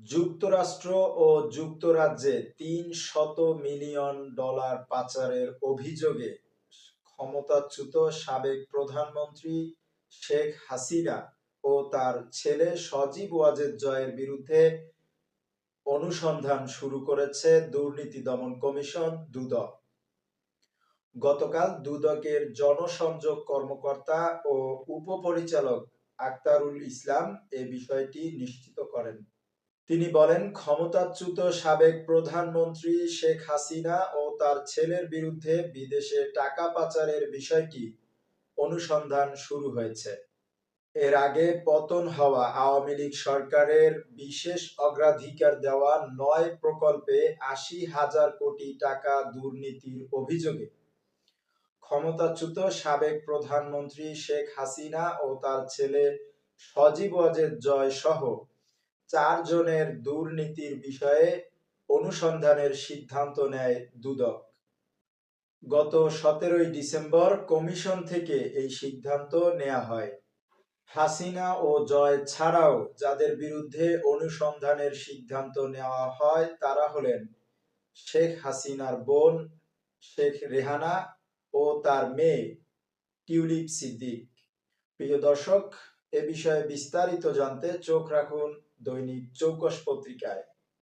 যুক্তরাষ্ট্র ও যুক্তরাজ্যে তিন শত মিলিয়ন ডলার পাচারের অভিযোগে ক্ষমতাচ্যুত সাবেক প্রধানমন্ত্রী শেখ হাসিনা ও তার ছেলে সজীব ওয়াজেদ জয়ের বিরুদ্ধে অনুসন্ধান শুরু করেছে দুর্নীতি দমন কমিশন, দুদক। গতকাল দুদকের জনসংযোগ কর্মকর্তা ও উপপরিচালক আক্তারুল ইসলাম এ বিষয়টি নিশ্চিত করেন। তিনি বলেন, ক্ষমতাচ্যুত সাবেক প্রধানমন্ত্রী শেখ হাসিনা ও তার ছেলের বিরুদ্ধে বিদেশে টাকা পাচারের বিষয়টি অনুসন্ধান শুরু হয়েছে। এর আগে পতন হওয়া আওয়ামী লীগ সরকারের বিশেষ অগ্রাধিকার দেওয়া নয় প্রকল্পে আশি হাজার কোটি টাকা দুর্নীতির অভিযোগে ক্ষমতাচ্যুত সাবেক প্রধানমন্ত্রী শেখ হাসিনা ও তার ছেলে সজীব ওয়াজেদ জয় সহ চারজনের দুর্নীতির বিষয়ে অনুসন্ধানের সিদ্ধান্ত নেয় দুদক। গত সতেরোই ডিসেম্বর কমিশন থেকে এই সিদ্ধান্ত নেওয়া হয়। হাসিনা ও জয় ছাড়াও যাদের বিরুদ্ধে অনুসন্ধানের সিদ্ধান্ত নেওয়া হয় তারা হলেন শেখ হাসিনার বোন, শেখ রেহানা ও তার মেয়ে টিউলিপ সিদ্দিক। প্রিয় দর্শক এ বিষয়ে বিস্তারিত জানতে চোখ রাখুন দৈনিক চৌকস পত্রিকায়।